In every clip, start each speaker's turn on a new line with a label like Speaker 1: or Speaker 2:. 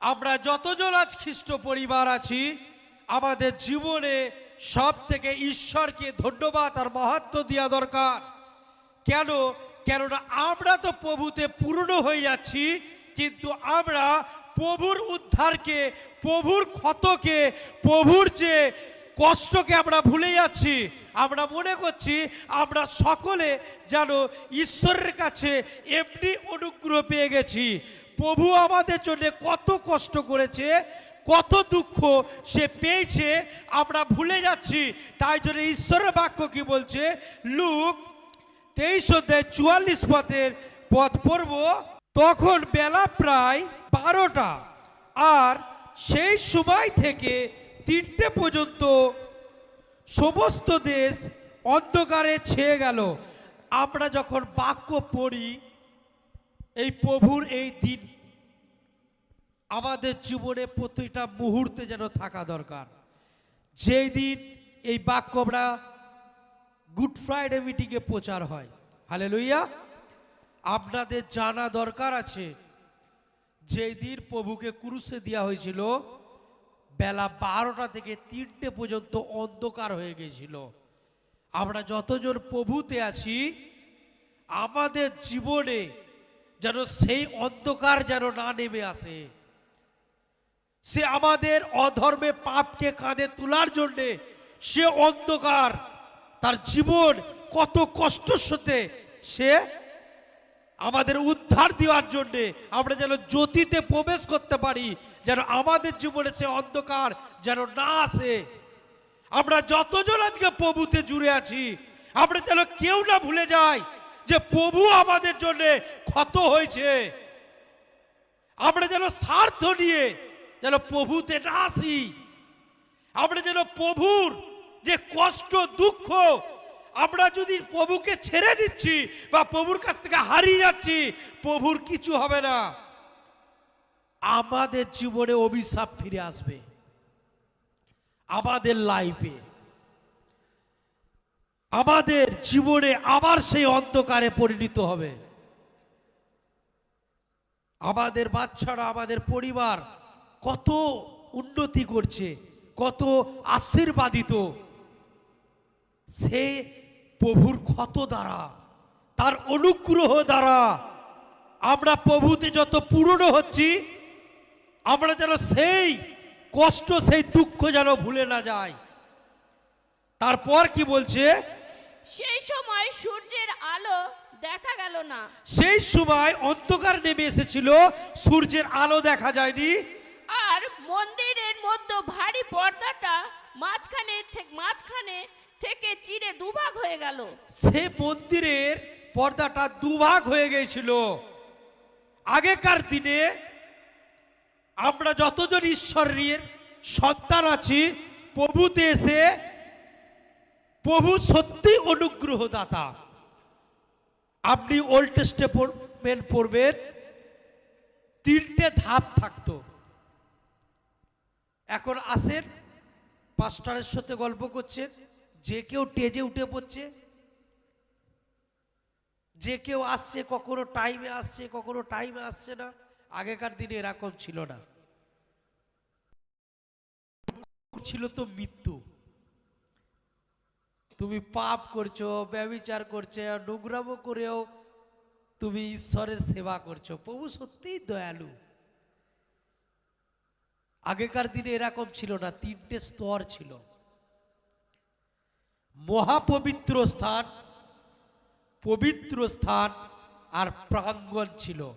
Speaker 1: আমরা যতজন আজ খ্রিস্ট পরিবার আছি, আমাদের জীবনে সব থেকে ঈশ্বরকে ধন্যবাদ আর মাহাত্ম দেওয়া দরকার। কেন? কেননা আমরা তো প্রভুতে পূর্ণ হয়ে যাচ্ছি, কিন্তু আমরা প্রভুর উদ্ধারকে, প্রভুর ক্ষতকে, প্রভুর যে কষ্টকে আমরা ভুলে যাচ্ছি আমরা মনে করছি আমরা সকলে যেন ঈশ্বরের কাছে এমনি অনুগ্রহ পেয়ে গেছি। প্রভু আমাদের জন্য কত কষ্ট করেছে, কত দুঃখ সে পেয়েছে, আমরা ভুলে যাচ্ছি। তাই জন্য ঈশ্বরের বাক্য কি বলছে? লুক, তেইশ অধ্যায় চুয়াল্লিশ পথের পথ পড়ব। তখন বেলা প্রায় বারোটা, আর সেই সময় থেকে তিনটে পর্যন্ত সমস্ত দেশ অন্ধকারে ছেয়ে গেল। আমরা যখন বাক্য পড়ি, এই প্রভুর এই দিন আমাদের জীবনে প্রতিটা মুহূর্তে যেন থাকা দরকার। যেই দিন এই বাক্য আমরা গুড ফ্রাইডে মিটিংয়ে প্রচার হয়। হালে লইয়া আপনাদের জানা দরকার আছে, যেই দিন প্রভুকে ক্রুশে দেওয়া হয়েছিল বেলা বারোটা থেকে তিনটে পর্যন্ত অন্ধকার হয়ে গেছিল। আমরা যতজন প্রভুতে আছি, আমাদের জীবনে যেন সেই অন্ধকার যেন না নেমে আসে। সে আমাদের অধর্মে পাপকে কাঁধে তোলার জন্যে সে অন্ধকার, তার জীবন কত কষ্ট সাথে সে আমাদের উদ্ধার দেওয়ার জন্যে আমরা যেন জ্যোতিতে প্রবেশ করতে পারি যেন আমাদের জীবনে সে অন্ধকার যেন না আসে। আমরা যতজন আজকে প্রভুতে জুড়ে আছি, আমরা যেন কেউ না ভুলে যাই যে প্রভু আমাদের জন্য ক্ষত হয়েছে। আমরা যেন স্বার্থ নিয়ে যেন প্রভুতে না আসি। আমরা যেন প্রভুর যে কষ্ট, দুঃখ, আমরা যদি প্রভুকে ছেড়ে দিচ্ছি বা প্রভুর কাছ থেকে হারিয়ে যাচ্ছি, প্রভুর কিছু হবে না। আমাদের জীবনে অভিশাপ ফিরে আসবে। আমাদের লাইফে আমাদের জীবনে আবার সেই অন্ধকারে পরিণত হবে। আমাদের বাচ্চারা, আমাদের পরিবার কত উন্নতি করছে, কত আশীর্বাদিত। সে প্রভুর ক্ষত দ্বারা, তার অনুগ্রহ দ্বারা আমরা প্রভুতে যত পুরনো হচ্ছি আমরা যেন সেই কষ্ট সেই দুঃখ যেন ভুলে না যায় তারপর কি বলছে?
Speaker 2: সেই সময় সূর্যের আলো দেখা গেল না।
Speaker 1: সেই সময় অন্ধকার নেমে এসেছিল সূর্যের আলো দেখা যায়নি।
Speaker 2: আর মন্দিরের মধ্যে ভারী পর্দাটা মাঝখানে থেকে মাঝখানে থেকে চিরে দুভাগ হয়ে গেল।
Speaker 1: সে মন্দিরের পর্দাটা দুভাগ হয়ে গিয়েছিল। আগেকার দিনে আমরা যতজন ঈশ্বরের সন্তান আছি, প্রভুতে এসে প্রভু সত্যি অনুগ্রহ দাতা আপনি ওল্ড টেস্টেমেন্ট পড়বেন পড়বেন তিনটে ধাপ থাকতো। এখন আসেন, পাস্টারের সাথে গল্প করছেন, যে কেউ টেজে উঠে পড়ছে, যে কেউ আসছে, কখনো টাইমে আসছে, কখনো টাইমে আসছে না। আগেকার দিনে এরকম ছিল না। ছিল তো মৃত্যু। তুমি পাপ করছ, ব্যবিচার করছ, নোংরামো করেও তুমি ঈশ্বরের সেবা করছ। প্রভু সত্যিই দয়ালু। আগেকার দিনে এরকম ছিল না, তিনটে স্তর ছিল। মহাপবিত্র স্থান, পবিত্র স্থান আর প্রাঙ্গণ ছিল।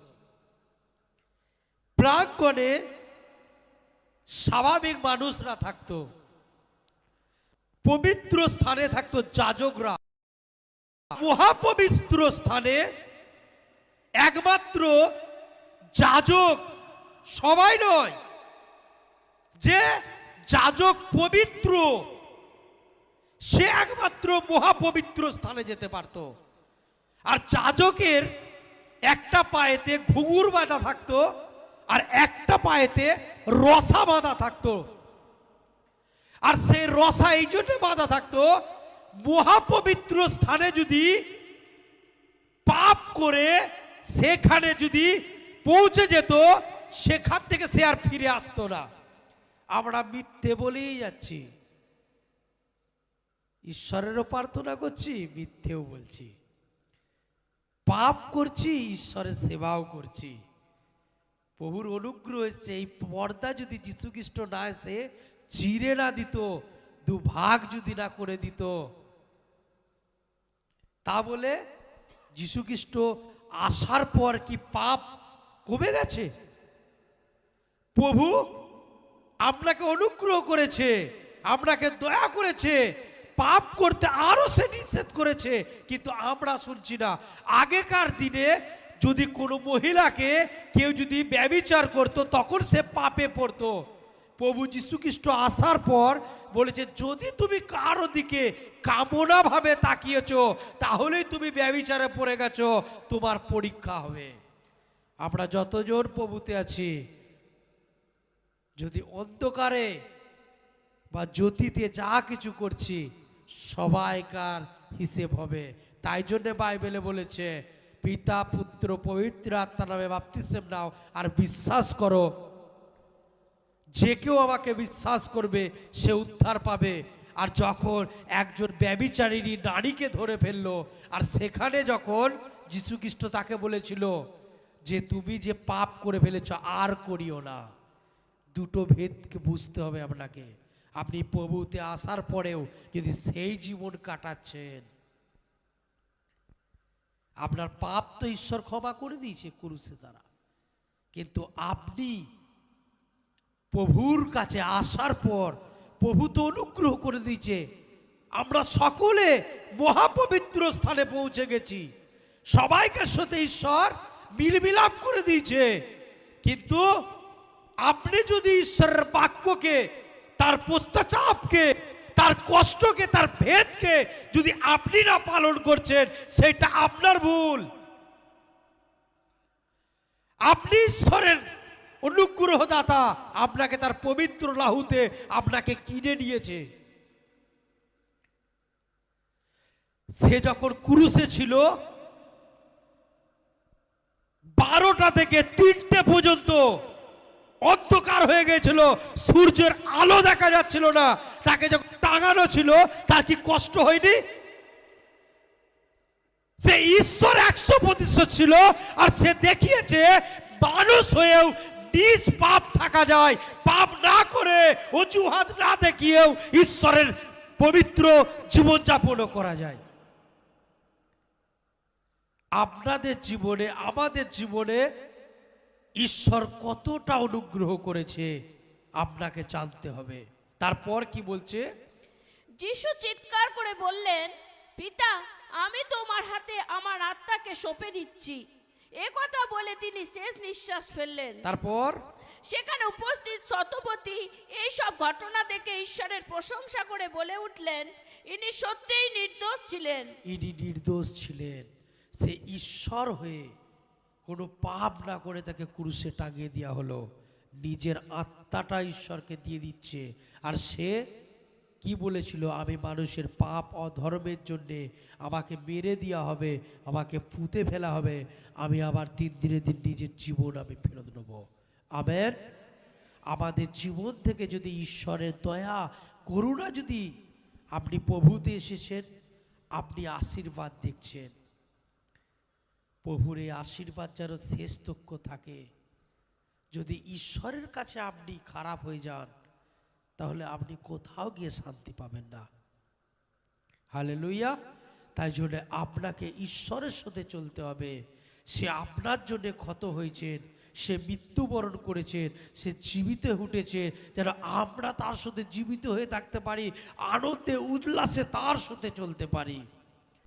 Speaker 1: প্রাঙ্গণে স্বাভাবিক মানুষরা থাকতো, পবিত্র স্থানে থাকতো যাজকরা। মহাপবিত্র স্থানে একমাত্র যাজক সবাই নয়, যে যাজক পবিত্র, সে একমাত্র মহাপবিত্র স্থানে যেতে পারত। আর যাজকের একটা পায়েতে ঘুঙুর বাঁধা থাকতো আর একটা পায়েতে রসা বাঁধা থাকতো। আর সেই রসা এই জন্য বাঁধা থাকতো, মহাপবিত্র স্থানে যদি পাপ করে সেখানে যদি পৌঁছে যেত, সেখান থেকে সে আর ফিরে আসতো না। আমরা মিথ্যে বলেই যাচ্ছি। ঈশ্বরেরও প্রার্থনা করছি, মিথ্যেও বলছি। পাপ করছি, ঈশ্বরের সেবাও করছি। প্রভুর অনুগ্রহ এসছে, এই পর্দা যদি যীশু খ্রিস্ট না এসে চিরে না দিত, দুভাগ যদি না করে দিত, তা বলে যীশু খ্রিস্ট আসার পর কি পাপ কমে গেছে? প্রভু আপনাকে অনুগ্রহ করেছে, আপনাকে দয়া করেছে, পাপ করতে আরও সে নিষেধ করেছে, কিন্তু আমরা শুনছি না। আগেকার দিনে যদি কোনো মহিলাকে কেউ যদি ব্যবিচার করত, তখন সে পাপে পড়তো। প্রভু যীশু খ্রিস্ট আসার পর বলেছে, যদি তুমি কারও দিকে কামনা ভাবে তাকিয়েছো, তাহলেই তুমি ব্যবিচারে পড়ে গেছো, তোমার পরীক্ষা হবে। আমরা যতজন প্রভুতে আছি, যদি অন্ধকারে বা জ্যোতিতে যা কিছু করছি, সবাইকার হিসেব হবে। তাই জন্যে বাইবেলে বলেছে পিতা, পুত্র, পবিত্র আত্মা নামে বাপ্তিসেম নাও আর বিশ্বাস করো। যে কেউ আমাকে বিশ্বাস করবে, সে উদ্ধার পাবে। আর যখন একজন ব্যবিচারিণী নারীকে ধরে ফেলল, আর সেখানে যখন যীশু খ্রিস্ট তাকে বলেছিল যে, তুমি যে পাপ করে ফেলেছ, আর করিও না। দুটো ভেদকে বুঝতে হবে আপনাকে। আপনি প্রভুতে আসার পরেও যদি সেই জীবন কাটাচ্ছেন আপনার পাপ তো ঈশ্বর ক্ষমা করে দিয়েছে কুরুসে দ্বারা। কিন্তু আপনি প্রভুর কাছে আসার পর প্রভু তো অনুগ্রহ করে দিয়েছে, আমরা সকলে মহাপবিত্র স্থানে পৌঁছে গেছি। সবাইকে সাথে ঈশ্বর মিলমিলাপ করে দিয়েছে। কিন্তু আপনি যদি ঈশ্বরের বাক্যকে, তার প্রস্তাচাপকে তার কষ্টকে, তার ভেদকে যদি আপনি না পালন করছেন, সেটা আপনার ভুল। আপনি ঈশ্বরের অনুগ্রহদাতা, আপনাকে তার পবিত্র লাহুতে আপনাকে কিনে নিয়েছে। সে যখন কুরুসে ছিল, বারোটা থেকে তিনটে পর্যন্ত অন্ধকার হয়ে গেছিল সূর্যের আলো দেখা যাচ্ছিল না। তাকে যখন টাঙানো ছিল, তার কি কষ্ট হয়নি? সে ঈশ্বর একশো প্রতিশত ছিল, আর সে দেখিয়েছে, মানুষ হয়েও নিজ পাপ থাকা যায়, পাপ না করে অজুহাত না দেখিয়েও ঈশ্বরের পবিত্র জীবনযাপনও করা যায়। আপনাদের জীবনে, আমাদের জীবনে ঈশ্বর কতটা অনুগ্রহ করেছে, আপনাকে জানতে হবে। তারপর কি বলছে?
Speaker 2: যিশু চিৎকার করে বললেন পিতা আমি তোমার হাতে আমার আত্মাকে সঁপে দিচ্ছি। এ কথা বলে তিনি শেষ নিঃশ্বাস ফেললেন।
Speaker 1: তারপর?
Speaker 2: সেখানে উপস্থিত শতপতি এই সব ঘটনা দেখে ঈশ্বরের প্রশংসা করে বলে উঠলেন ইনি সত্যিই নির্দোষ ছিলেন।
Speaker 1: ইনি নির্দোষ ছিলেন। সে ঈশ্বর হয়ে কোনো পাপ না করে তাকে ক্রুশে টাঙিয়ে দেওয়া হলো। নিজের আত্মাটা ঈশ্বরকে দিয়ে দিচ্ছে। আর সে কি বলেছিল? আমি মানুষের পাপ অধর্মের জন্যে আমাকে মেরে দেওয়া হবে, আমাকে পুঁতে ফেলা হবে। আমি আবার তিন দিনের দিন নিজের জীবন আমি ফেরত নেব। আমের, আমাদের জীবন থেকে যদি ঈশ্বরের দয়া, করুণা যদি আপনি প্রভুতে এসেছেন, আপনি আশীর্বাদ দেখছেন। প্রভুর এই আশীর্বাদ যেন শেষ তক্ষ থাকে। যদি ঈশ্বরের কাছে আপনি খারাপ হয়ে যান, তাহলে আপনি কোথাও গিয়ে শান্তি পাবেন না। হালে লইয়া তাই জন্য আপনাকে ঈশ্বরের সাথে চলতে হবে। সে আপনার জন্য ক্ষত হয়েছেন, সে মৃত্যুবরণ করেছেন, সে জীবিত উঠেছে, যেন আমরা তার সাথে জীবিত হয়ে থাকতে পারি, আনন্দে, উল্লাসে তার সাথে চলতে পারি।